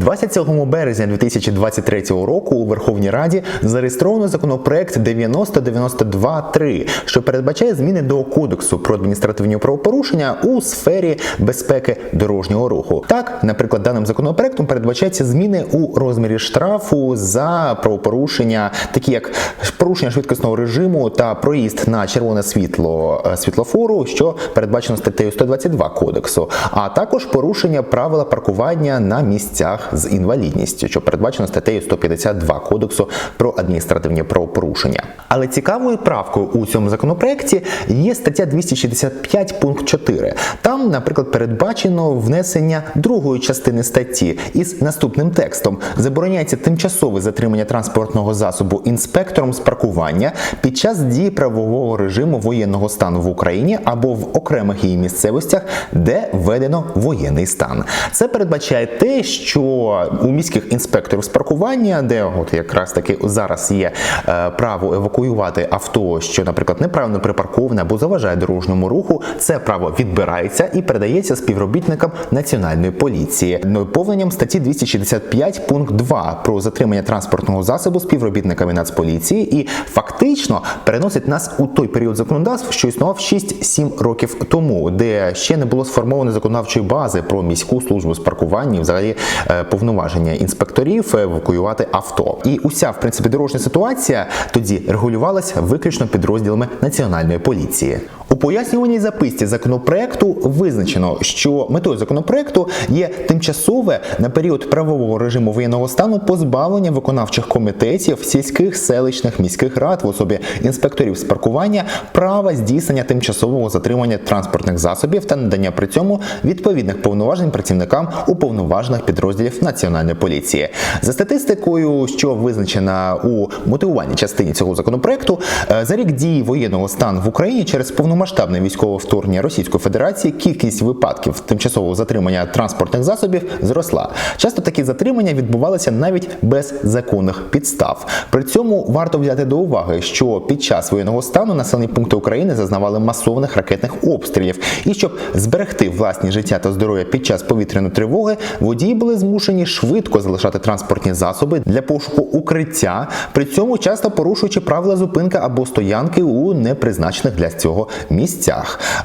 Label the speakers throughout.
Speaker 1: 27 березня 2023 року у Верховній Раді зареєстровано законопроект 9092-3, що передбачає зміни до кодексу про адміністративні правопорушення у сфері безпеки дорожнього руху. Так, наприклад, даним законопроектом передбачаються зміни у розмірі штрафу за правопорушення, такі як порушення швидкісного режиму та проїзд на червоне світло е, світлофору, що передбачено статтею 122 кодексу, а також порушення правила паркування на місцях з інвалідністю, що передбачено статтею 152 кодексу про адміністративні правопорушення. Але цікавою правкою у цьому законопроекті є стаття 265 пункт 4. Там, наприклад, передбачено внесення другої частини статті із наступним текстом: забороняється тимчасове затримання транспортного засобу інспектором з паркування під час дії правового режиму воєнного стану в Україні або в окремих її місцевостях, де введено воєнний стан. Це передбачає те, що у міських інспекторів з паркування, де от якраз таки зараз є е, право евакуювати авто, що, наприклад, неправильно припарковане або заважає дорожньому руху, це право відбирається і передається співробітникам національної поліції. Наповненням статті 265 пункт 2 про затримання транспортного засобу співробітниками Нацполіції і фактично переносить нас у той період законодавства, що існував 6-7 років тому, де ще не було сформовано законодавчої бази про міську службу з паркування, і взагалі е, повноваження інспекторів евакуювати авто. І уся в принципі дорожня ситуація тоді регулювалася виключно підрозділами національної поліції. Пояснюваній записці законопроекту визначено, що метою законопроекту є тимчасове на період правового режиму воєнного стану позбавлення виконавчих комітетів сільських селищних міських рад в особі інспекторів з паркування права здійснення тимчасового затримання транспортних засобів та надання при цьому відповідних повноважень працівникам уповноважених підрозділів національної поліції. За статистикою, що визначена у мотивувальній частині цього законопроекту, е, за рік дії воєнного стану в Україні через повномасштабне військове вторгнення Російської Федерації кількість випадків тимчасового затримання транспортних засобів зросла. Часто такі затримання відбувалися навіть без законних підстав. При цьому варто взяти до уваги, що під час воєнного стану населені пункти України зазнавали масованих ракетних обстрілів, і щоб зберегти власні життя та здоров'я під час повітряної тривоги, водії були змушені швидко залишати транспортні засоби для пошуку укриття, при цьому часто порушуючи правила зупинки або стоянки у непризначених для цього місцях.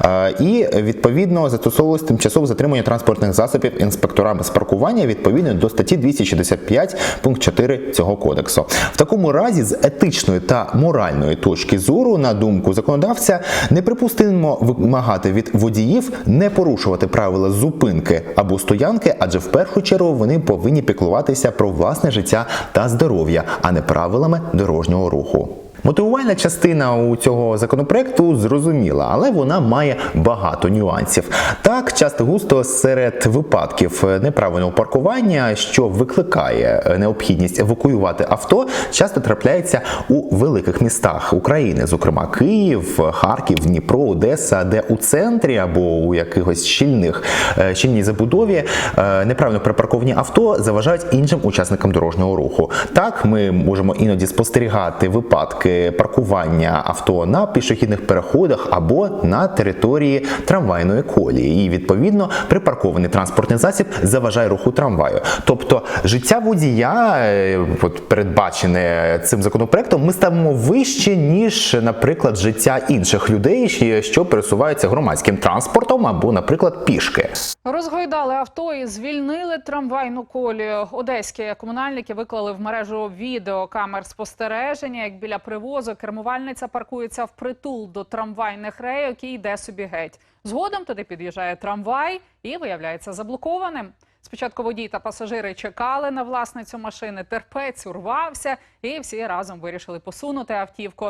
Speaker 1: Е, І відповідно застосовувалось тимчасове затримання транспортних засобів інспекторами з паркування відповідно до статті 265 пункт 4 цього кодексу. В такому разі, з етичної та моральної точки зору, на думку законодавця, неприпустимо вимагати від водіїв не порушувати правила зупинки або стоянки, адже в першу чергу вони повинні піклуватися про власне життя та здоров'я, а не правилами дорожнього руху. Мотивувальна частина у цього законопроекту зрозуміла, але вона має багато нюансів. Так, часто густо серед випадків неправильного паркування, що викликає необхідність евакуювати авто, часто трапляється у великих містах України, зокрема Київ, Харків, Дніпро, Одеса, де у центрі або у якихось щільних е, щільній забудові е, неправильно припарковані авто заважають іншим учасникам дорожнього руху. Так, ми можемо іноді спостерігати випадки паркування авто на пішохідних переходах або на території трамвайної колії. І відповідно припаркований транспортний засіб заважає руху трамваю. Тобто життя водія, е, от передбачене цим законопроектом, ми ставимо вище ніж, наприклад, життя інших людей, що пересуваються громадським транспортом або, наприклад, пішки.
Speaker 2: Розгойдали авто і звільнили трамвайну колію. Одеські комунальники виклали в мережу відео камер спостереження, як біля привозу кермувальниця паркується впритул до трамвайних рейок і йде собі геть. Згодом туди під'їжджає трамвай і виявляється заблокованим. Спочатку водій та пасажири чекали на власницю машини, терпець урвався, і всі разом вирішили посунути автівку.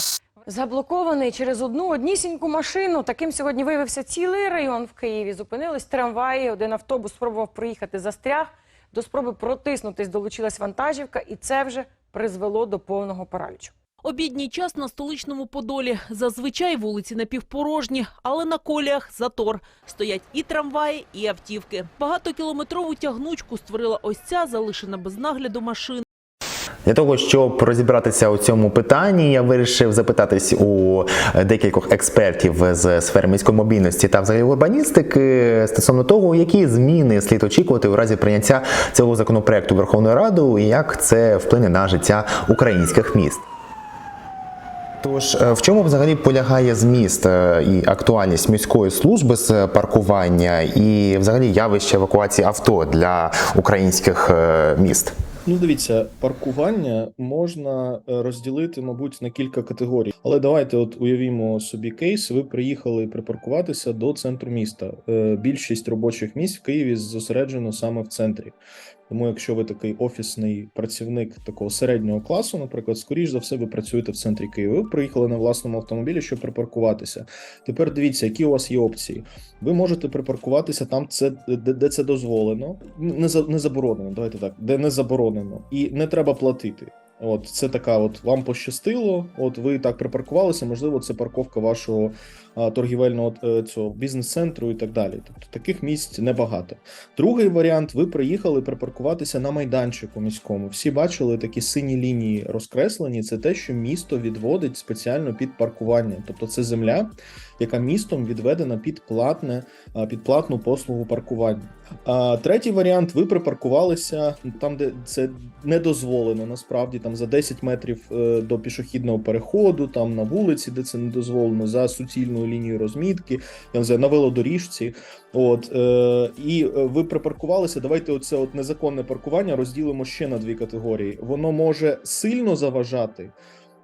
Speaker 3: Заблокований через одну однісіньку машину. Таким сьогодні виявився цілий район в Києві. Зупинились трамваї, один автобус спробував проїхати застряг. До спроби протиснутись долучилась вантажівка, і це вже призвело до повного паралічу.
Speaker 4: Обідній час на столичному Подолі. Зазвичай вулиці напівпорожні, але на коліях затор. Стоять і трамваї, і автівки. Багатокілометрову тягнучку створила ось ця залишена без нагляду машина.
Speaker 1: Для того, щоб розібратися у цьому питанні, я вирішив запитатись у декількох експертів з сфери міської мобільності та взагалі урбаністики стосовно того, які зміни слід очікувати у разі прийняття цього законопроекту Верховною Радою і як це вплине на життя українських міст. Тож, е, в чому взагалі полягає зміст е, і актуальність міської служби з паркування і взагалі явище евакуації авто для українських е, міст?
Speaker 5: Ну, дивіться, паркування можна розділити, мабуть, на кілька категорій. Але давайте, от уявімо собі кейс. Ви приїхали припаркуватися до центру міста. Більшість робочих місць в Києві зосереджено саме в центрі. Тому, якщо ви такий офісний працівник такого середнього класу, наприклад, скоріш за все, ви працюєте в центрі Києва. Ви приїхали на власному автомобілі, щоб припаркуватися. Тепер дивіться, які у вас є опції. Ви можете припаркуватися там, це де, де це дозволено, не за не заборонено. Давайте так, де не заборонено, і не треба платити. От це така, от вам пощастило. От ви так припаркувалися. Можливо, це парковка вашого торгівельного е, цього бізнес-центру і так далі. Тобто таких місць небагато. Другий варіант: ви приїхали припаркуватися на майданчику міському. Всі бачили такі сині лінії розкреслені. Це те, що місто відводить спеціально під паркування. Тобто, це земля, яка містом відведена під платне, під платну послугу паркування. А третій варіант: ви припаркувалися там, де це не дозволено, насправді там за 10 метрів е, до пішохідного переходу, там на вулиці, де це не дозволено, за суцільною лінією розмітки, я не знаю, на велодоріжці. От е, і е, ви припаркувалися. Давайте оце от незаконне паркування розділимо ще на дві категорії. Воно може сильно заважати.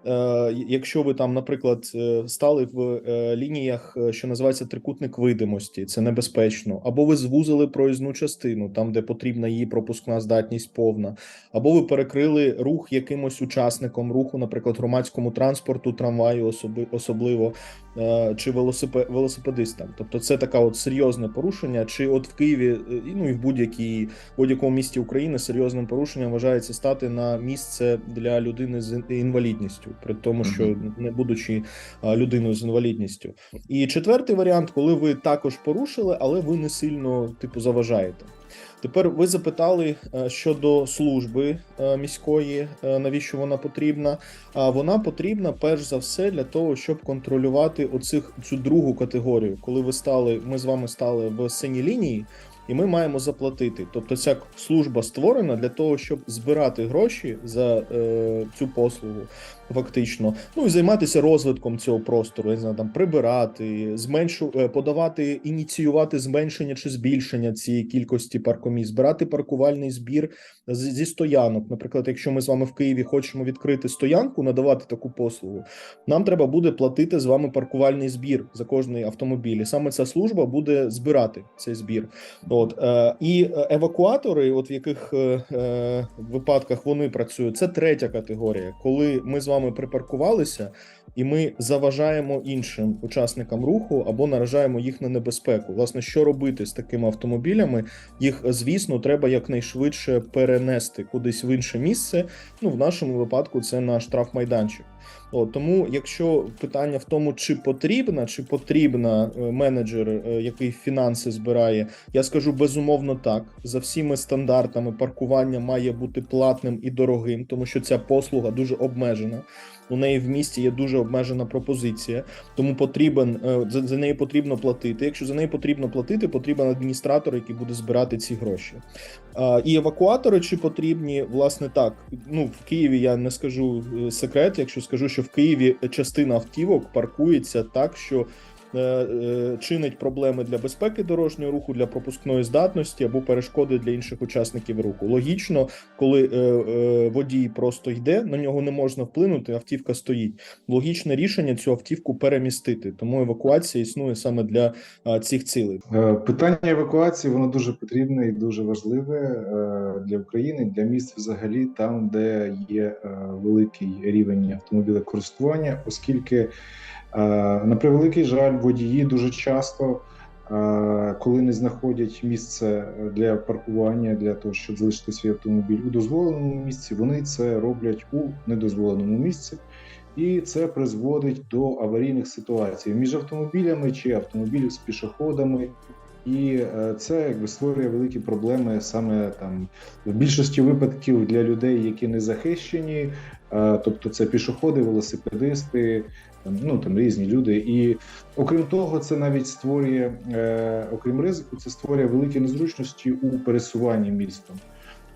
Speaker 5: Е, якщо ви там, наприклад, е, стали в е, лініях, що називається трикутник видимості, це небезпечно, або ви звузили проїзну частину, там де потрібна її пропускна здатність повна, або ви перекрили рух якимось учасником руху, наприклад, громадському транспорту, трамваю, особи, особливо чи велосипе, велосипедистам. Тобто, це така от серйозне порушення. Чи от в Києві, ну і в будь-якій будь-якому місті України серйозним порушенням вважається стати на місце для людини з інвалідністю, при тому, що не будучи людиною з інвалідністю. І четвертий варіант, коли ви також порушили, але ви не сильно типу заважаєте. Тепер ви запитали е, щодо служби е, міської, е, навіщо вона потрібна. А вона потрібна перш за все для того, щоб контролювати оцих цю другу категорію. Коли ви стали, ми з вами стали в синій лінії, і ми маємо заплатити. Тобто, ця служба створена для того, щоб збирати гроші за е, цю послугу, фактично. Ну і займатися розвитком цього простору, я не знаю, там прибирати, зменшу е, подавати, ініціювати зменшення чи збільшення цієї кількості паркомісць, збирати паркувальний збір зі стоянок. Наприклад, якщо ми з вами в Києві хочемо відкрити стоянку, надавати таку послугу, нам треба буде платити з вами паркувальний збір за кожний автомобіль. І саме ця служба буде збирати цей збір. От е, і евакуатори, от в яких е, випадках вони працюють, це третя категорія, коли ми з вами припаркувалися. І ми заважаємо іншим учасникам руху або наражаємо їх на небезпеку. Власне, що робити з такими автомобілями? Їх, звісно, треба якнайшвидше перенести кудись в інше місце. Ну, в нашому випадку це на штрафмайданчик. От, тому, якщо питання в тому, чи потрібна, чи потрібна е, менеджер, е, який фінанси збирає, я скажу безумовно так. За всіми стандартами паркування має бути платним і дорогим, тому що ця послуга дуже обмежена. У неї в місті є дуже обмежена пропозиція, тому потрібен е, за, за неї потрібно платити. Якщо за неї потрібно платити, потрібен адміністратор, який буде збирати ці гроші. А, і евакуатори чи потрібні, власне, так. Ну в Києві я не скажу секрет, якщо скажу, що в Києві частина автівок паркується так, що чинить проблеми для безпеки дорожнього руху, для пропускної здатності або перешкоди для інших учасників руху. Логічно, коли е, е, водій просто йде, на нього не можна вплинути, автівка стоїть. Логічне рішення цю автівку перемістити. Тому евакуація існує саме для цих цілей.
Speaker 6: Е, Питання евакуації воно дуже потрібне і дуже важливе е, для України, для міст взагалі, там, де є е, великий рівень автомобілекористування, оскільки, е, на превеликий жаль, водії дуже часто, е, коли не знаходять місце для паркування, для того, щоб залишити свій автомобіль у дозволеному місці, вони це роблять у недозволеному місці. І це призводить до аварійних ситуацій між автомобілями чи автомобілів з пішоходами, І е, це якби створює великі проблеми саме там в більшості випадків для людей, які не захищені, е, тобто це пішоходи, велосипедисти, ну там різні люди. І окрім того, це навіть створює, е, окрім ризику, це створює великі незручності у пересуванні містом.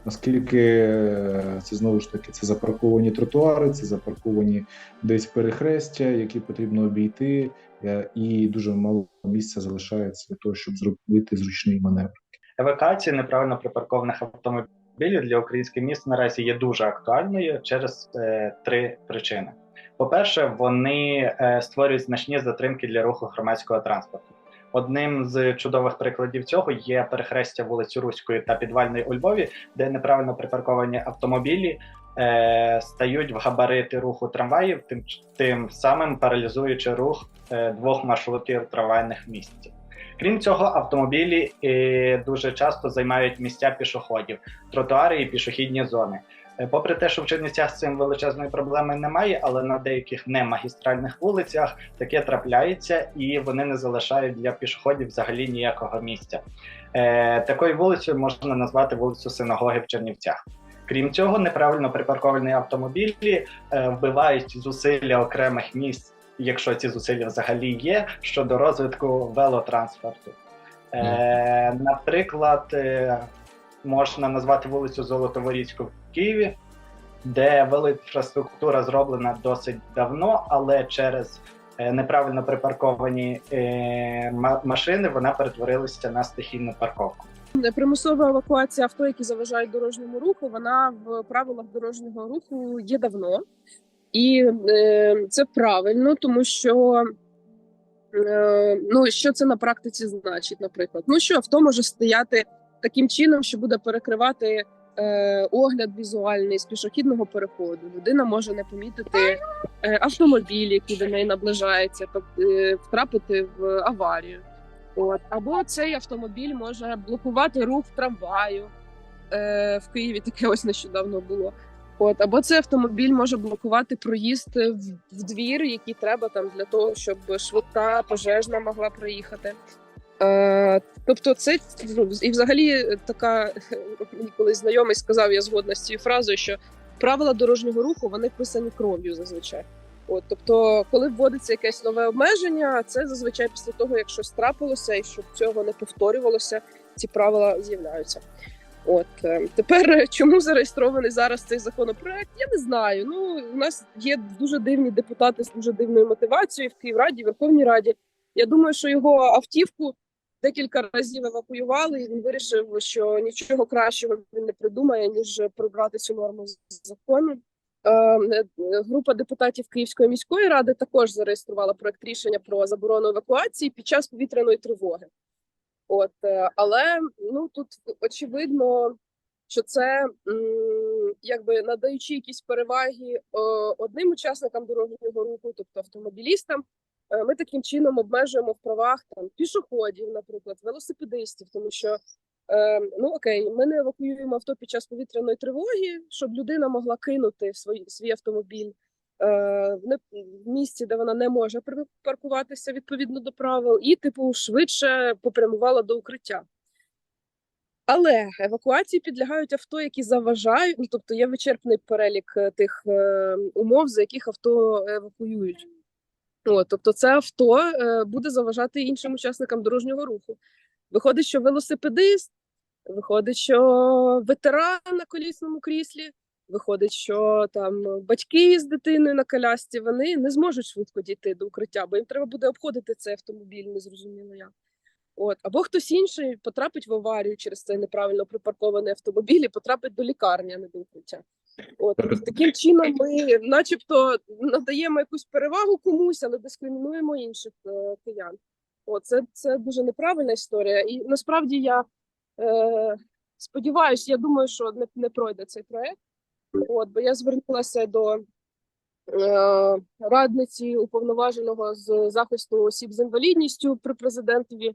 Speaker 6: Оскільки е, це знову ж таки це запарковані тротуари, це запарковані десь перехрестя, які потрібно обійти, е, і дуже мало місця залишається для того, щоб зробити зручний маневр.
Speaker 7: Евакуація неправильно припаркованих автомобілів для українських міст наразі є дуже актуальною через е, три причини. По-перше, вони е, створюють значні затримки для руху громадського транспорту. Одним з чудових прикладів цього є перехрестя вулиці Руської та Підвальної у Львові, де неправильно припарковані автомобілі е, стають в габарити руху трамваїв, тим, тим самим паралізуючи рух е, двох маршрутів трамвайних в місті. Крім цього, автомобілі е, дуже часто займають місця пішоходів, тротуари і пішохідні зони. Е, Попри те, що в Чернівцях з цим величезної проблеми немає, але на деяких немагістральних вулицях таке трапляється, і вони не залишають для пішоходів взагалі ніякого місця. Е, такою вулицею можна назвати вулицю Синагоги в Чернівцях. Крім цього, неправильно припарковані автомобілі е, вбивають зусилля окремих місць, якщо ці зусилля взагалі є, щодо розвитку велотранспорту. Е, наприклад, можна назвати вулицю Золотоворіцьку в Києві, де велоінфраструктура зроблена досить давно, але через е, неправильно припарковані е, машини вона перетворилася на стихійну парковку.
Speaker 8: Примусова евакуація авто, які заважають дорожньому руху, вона в правилах дорожнього руху є давно, і е, це правильно, тому що ну що це на практиці значить, наприклад, ну що авто може стояти таким чином, що буде перекривати огляд візуальний з пішохідного переходу. Людина може не помітити е, автомобіль, який до неї наближається, тобто е, втрапити в аварію. От або цей автомобіль може блокувати рух трамваю е, в Києві. Таке ось нещодавно було. От або цей автомобіль може блокувати проїзд в, в двір, який треба там для того, щоб швидка пожежна могла проїхати. Е, тобто, це ну, і взагалі така мені колись знайомий сказав, я згодна з цією фразою, що правила дорожнього руху вони писані кров'ю зазвичай. От, тобто, коли вводиться якесь нове обмеження, це зазвичай після того, як щось трапилося, і щоб цього не повторювалося, ці правила з'являються. От е, тепер е, чому зареєстрований зараз цей законопроект? Я не знаю. Ну у нас є дуже дивні депутати з дуже дивною мотивацією в Київраді, Верховній Раді. Я думаю, що його автівку декілька разів евакуювали, і він вирішив, що нічого кращого він не придумає ніж прибрати цю норму з закону. Е, е, Група депутатів Київської міської ради також зареєструвала проект рішення про заборону евакуації під час повітряної тривоги. От, е, але ну тут очевидно, що це якби надаючи якісь переваги одним учасникам дорожнього руху, тобто автомобілістам, ми таким чином обмежуємо в правах там пішоходів, наприклад, велосипедистів, тому що Е, ну окей, ми не евакуюємо авто під час повітряної тривоги, щоб людина могла кинути свій, свій автомобіль е, в, не, місці, де вона не може припаркуватися відповідно до правил, і, типу, швидше попрямувала до укриття. Але евакуації підлягають авто, які заважають, ну тобто є вичерпний перелік е, тих е, умов, за яких авто евакуюють. О, тобто, це авто е, буде заважати іншим учасникам дорожнього руху. Виходить, що велосипедист, виходить, що ветеран на колісному кріслі, виходить, що там батьки з дитиною на колясці, вони не зможуть швидко дійти до укриття, бо їм треба буде обходити цей автомобіль, незрозуміло як. От, або хтось інший потрапить в аварію через цей неправильно припаркований автомобіль і потрапить до лікарні, а не до укриття. От таким чином ми, начебто, надаємо якусь перевагу комусь, але дискримінуємо інших е, киян. О, це, це дуже неправильна історія. І насправді я е, сподіваюся, я думаю, що не, не пройде цей проект. От, бо я звернулася до е, радниці уповноваженого з захисту осіб з інвалідністю при президентові,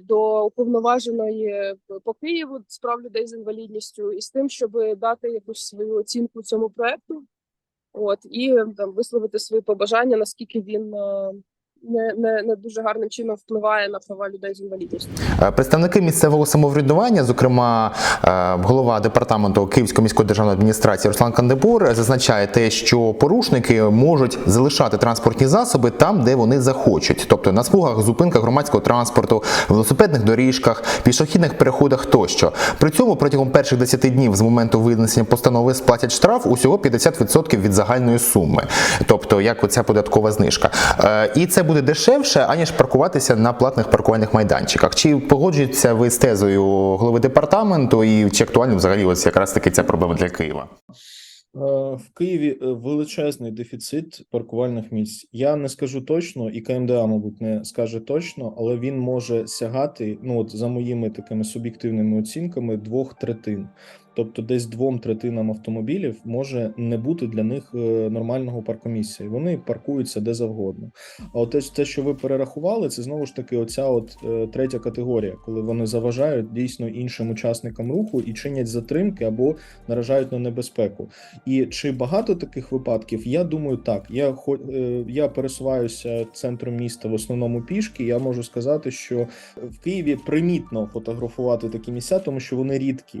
Speaker 8: до уповноваженої по Києву з прав людей з інвалідністю, і з тим, щоб дати якусь свою оцінку цьому проекту. От, і там висловити свої побажання, наскільки він. Не, не, не дуже гарним чином впливає на права людей з інвалідністю.
Speaker 1: Е, Представники місцевого самоврядування, зокрема е, голова департаменту Київської міської державної адміністрації Руслан Кандебур, зазначає те, що порушники можуть залишати транспортні засоби там, де вони захочуть, тобто на смугах, зупинках громадського транспорту, велосипедних доріжках, пішохідних переходах тощо. При цьому протягом перших 10 днів з моменту винесення постанови сплатять штраф усього 50% від загальної суми, тобто як оця податкова знижка. Е, І це буде дешевше, аніж паркуватися на платних паркувальних майданчиках. Чи погоджуєтеся ви з тезою голови департаменту, і чи актуально взагалі ось якраз таки ця проблема для Києва?
Speaker 5: Е, В Києві е, величезний дефіцит паркувальних місць. Я не скажу точно, і КМДА, мабуть, не скаже точно, але він може сягати, ну от за моїми такими суб'єктивними оцінками, двох третин. Тобто, десь двом третинам автомобілів може не бути для них е, нормального паркомісця, і вони паркуються де завгодно. А от те, що ви перерахували, це знову ж таки оця от е, третя категорія, коли вони заважають дійсно іншим учасникам руху і чинять затримки або наражають на небезпеку. І чи багато таких випадків? Я думаю, так. Я е, я пересуваюся центром міста в основному пішки. Я можу сказати, що в Києві примітно фотографувати такі місця, тому що вони рідкі.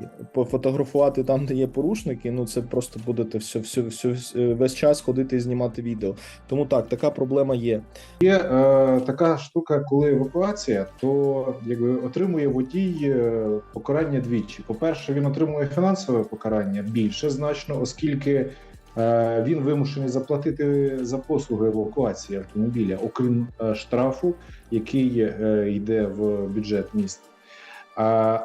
Speaker 5: Пофотографувати там, де є порушники, ну це просто будете все, все, все, весь час ходити і знімати відео. Тому так, така проблема є.
Speaker 6: Є е, така штука, коли евакуація, то якби отримує водій е, покарання двічі. По-перше, він отримує фінансове покарання більше значно, оскільки е, він вимушений заплатити за послуги евакуації автомобіля, окрім е, штрафу, який йде в бюджет міста.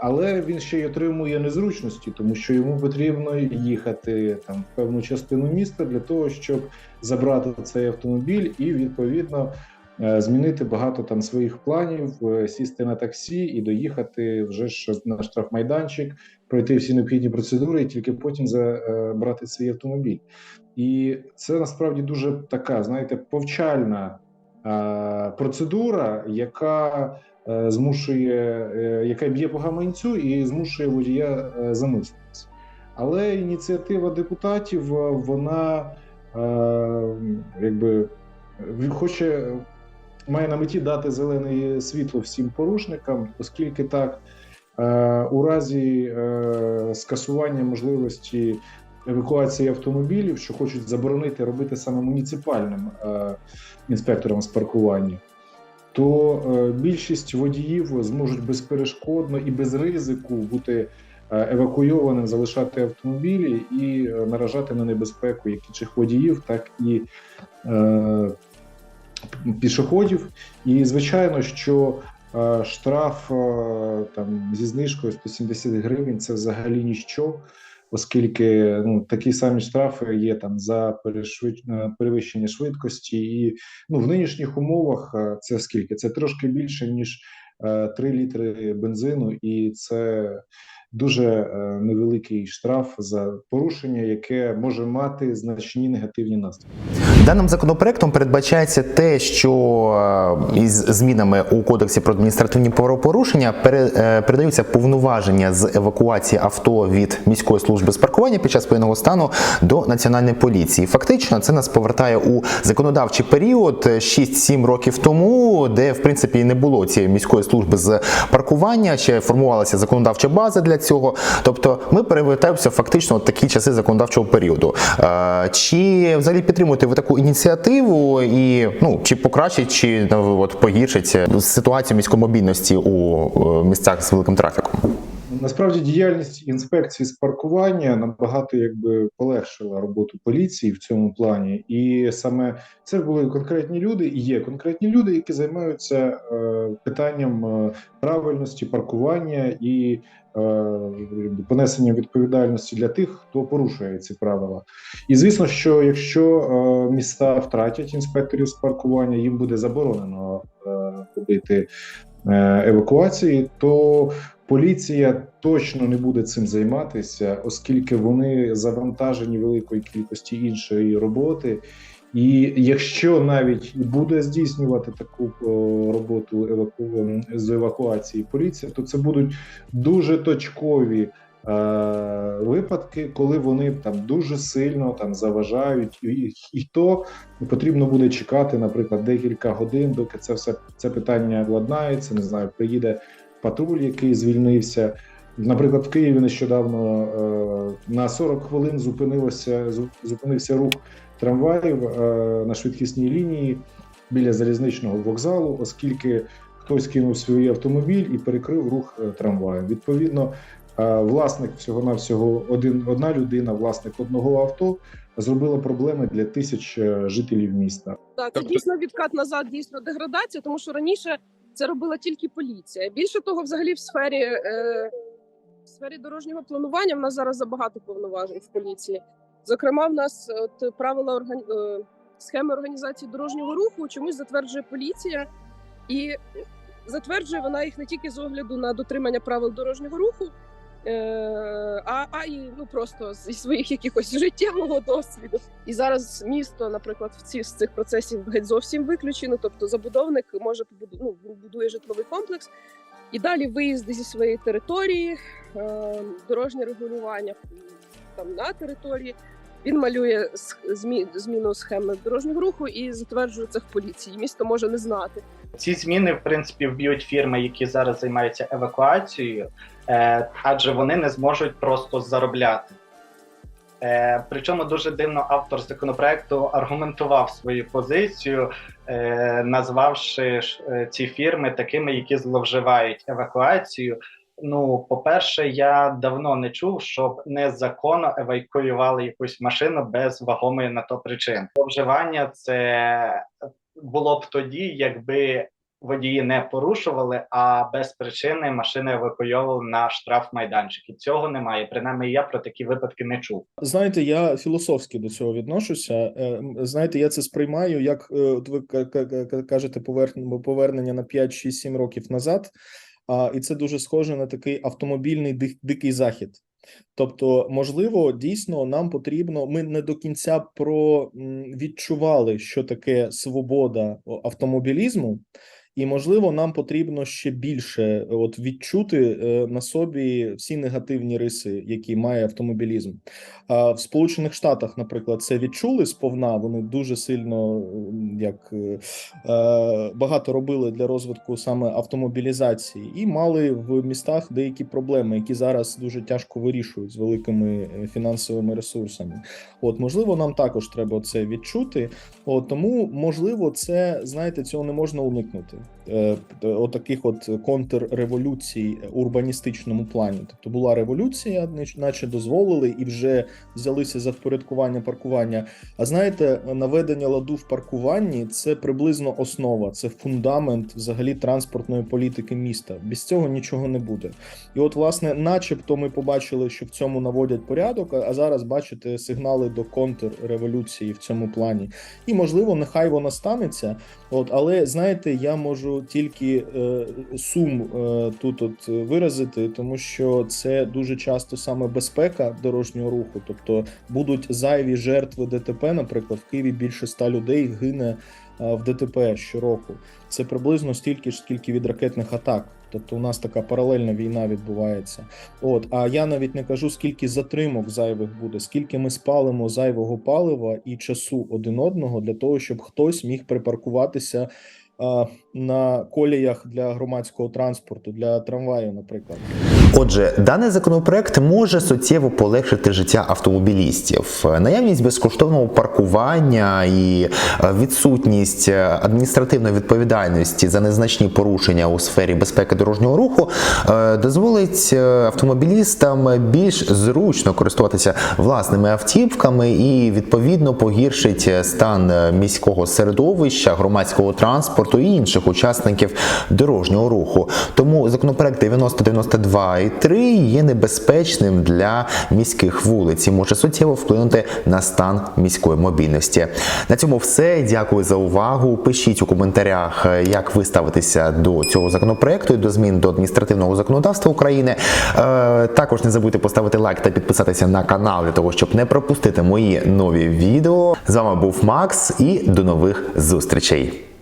Speaker 6: Але він ще й отримує незручності, тому що йому потрібно їхати там в певну частину міста для того, щоб забрати цей автомобіль і відповідно е, змінити багато там своїх планів, е, сісти на таксі і доїхати вже на штрафмайданчик, пройти всі необхідні процедури, і тільки потім забрати свій автомобіль. І це насправді дуже така, знаєте, повчальна е, процедура, яка е, змушує, е, яка б'є по гаманцю і змушує водія е, замислитися. Але ініціатива депутатів е, вона е, якби хоче має на меті дати зелене світло всім порушникам, оскільки так е, у разі е, скасування можливості евакуації автомобілів, що хочуть заборонити робити саме муніципальним е, інспекторам з паркування. То е, більшість водіїв зможуть безперешкодно і без ризику бути е, евакуйованим, залишати автомобілі і е, наражати на небезпеку як інших водіїв, так і е, пішоходів. І звичайно, що штраф там зі знижкою 170 гривень це взагалі ніщо. Оскільки ну такі самі штрафи є там за е, перевищення швидкості, і ну в нинішніх умовах е, це скільки? Це трошки більше ніж е, 3 літри бензину, і це дуже е, невеликий штраф за порушення, яке може мати значні негативні наслідки.
Speaker 1: Даним законопроектом передбачається те, що е, із змінами у кодексі про адміністративні правопорушення е, передаються повноваження з евакуації авто від міської служби з паркування під час воєнного стану до національної поліції. Фактично, це нас повертає у законодавчий період е, 6-7 років тому, де в принципі не було цієї міської служби з паркування, ще формувалася законодавча база для цього. Тобто, ми перевертаємося фактично от такі часи законодавчого періоду. Е, Чи взагалі підтримуєте ви таку ініціативу і ну чи покращить, чи ну, от погіршить ситуацію міськомобільності у е, місцях з великим трафіком?
Speaker 6: Насправді діяльність інспекції з паркування набагато якби полегшила роботу поліції в цьому плані, і саме це були конкретні люди, і є конкретні люди, які займаються е, питанням е, правильності паркування і е, якби понесенням відповідальності для тих, хто порушує ці правила. І звісно, що якщо е, міста втратять інспекторів з паркування, їм буде заборонено робити е, евакуації, то Поліція точно не буде цим займатися, оскільки вони завантажені великою кількості іншої роботи. І якщо навіть буде здійснювати таку роботу еваку... з евакуації поліція, то це будуть дуже точкові випадки, коли вони там дуже сильно там заважають, і, і то потрібно буде чекати, наприклад, декілька годин, доки це все це питання владнається. Не знаю, приїде патруль, який звільнився. Наприклад, в Києві нещодавно е, на 40 хвилин зупинилося зупинився рух трамваїв е, на швидкісній лінії біля залізничного вокзалу, оскільки хтось кинув свій автомобіль і перекрив рух е, трамваю. Відповідно, е, власник всього навсього один одна людина, власник одного авто, зробила проблеми для тисяч е, жителів міста.
Speaker 8: Так, це дійсно відкат назад, дійсно деградація, тому що раніше це робила тільки поліція. Більше того, взагалі, в сфері, е, в сфері дорожнього планування в нас зараз забагато повноважень в поліції. Зокрема, в нас от правила органі... е, схеми організації дорожнього руху чомусь затверджує поліція, і затверджує вона їх не тільки з огляду на дотримання правил дорожнього руху, е, а, а і ну просто зі своїх якихось життєвого досвіду. І зараз місто, наприклад, в ці з цих процесів геть зовсім виключено. Тобто, забудовник може побуду, ну, будує житловий комплекс, і далі виїзди зі своєї території, е, дорожнє регулювання там на території. Він малює змі, зміну схеми дорожнього руху і затверджує це в поліції. Місто може не знати.
Speaker 7: Ці зміни, в принципі, вб'ють фірми, які зараз займаються евакуацією, е, адже вони не зможуть просто заробляти. Е, причому дуже дивно автор законопроекту аргументував свою позицію, е, назвавши е, ці фірми такими, які зловживають евакуацією. Ну, по-перше, я давно не чув, щоб незаконно евакуювали якусь машину без вагомої на то причини. Зловживання це було б тоді, якби водії не порушували, а без причини машини евакуйовували на штрафмайданчик. І цього немає. Принаймні, я про такі випадки не чув.
Speaker 5: Знаєте, я філософськи до цього відношуся. Е, Знаєте, я це сприймаю, як е, от ви ка- ка- ка- кажете, повернення на 5, 6, 7 років назад. А, і це дуже схоже на такий автомобільний дик- дикий захід. Тобто, можливо, дійсно нам потрібно. Ми не до кінця про відчували, що таке свобода автомобілізму, і можливо, нам потрібно ще більше от відчути е, на собі всі негативні риси, які має автомобілізм. А в Сполучених Штатах, наприклад, це відчули сповна. Вони дуже сильно як е, е, багато робили для розвитку саме автомобілізації, і мали в містах деякі проблеми, які зараз дуже тяжко вирішують з великими е, фінансовими ресурсами. От можливо, нам також треба це відчути. От тому, можливо, це знаєте, цього не можна уникнути. Е, Отаких от контрреволюцій в урбаністичному плані. Тобто була революція, наче дозволили і вже взялися за впорядкування паркування. А знаєте, наведення ладу в паркуванні це приблизно основа, це фундамент взагалі транспортної політики міста. Без цього нічого не буде. І от, власне, начебто, ми побачили, що в цьому наводять порядок, а зараз бачите сигнали до контрреволюції в цьому плані. І можливо, нехай воно станеться. От, але знаєте, я можу тільки е, сум е, тут от виразити, тому що це дуже часто саме безпека дорожнього руху. Тобто будуть зайві жертви ДТП. Наприклад, в Києві більше ста людей гине е, в ДТП щороку. Це приблизно стільки ж, скільки від ракетних атак. Тобто у нас така паралельна війна відбувається. От, а я навіть не кажу, скільки затримок зайвих буде, скільки ми спалимо зайвого палива і часу один одного для того, щоб хтось міг припаркуватися на коліях для громадського транспорту, для трамваю, наприклад.
Speaker 1: Отже, даний законопроект може суттєво полегшити життя автомобілістів. Наявність безкоштовного паркування і е, відсутність е, адміністративної відповідальності за незначні порушення у сфері безпеки дорожнього руху е, дозволить автомобілістам більш зручно користуватися власними автівками і відповідно погіршить стан міського середовища, громадського транспорту і інших учасників дорожнього руху. Тому законопроект 9092 і 3 є небезпечним для міських вулиць і може суттєво вплинути на стан міської мобільності. На цьому все. Дякую за увагу. Пишіть у коментарях, е, як ви ставитеся до цього законопроекту і до змін до адміністративного законодавства України. Е, Також не забудьте поставити лайк та підписатися на канал для того, щоб не пропустити мої нові відео. З вами був Макс і до нових зустрічей.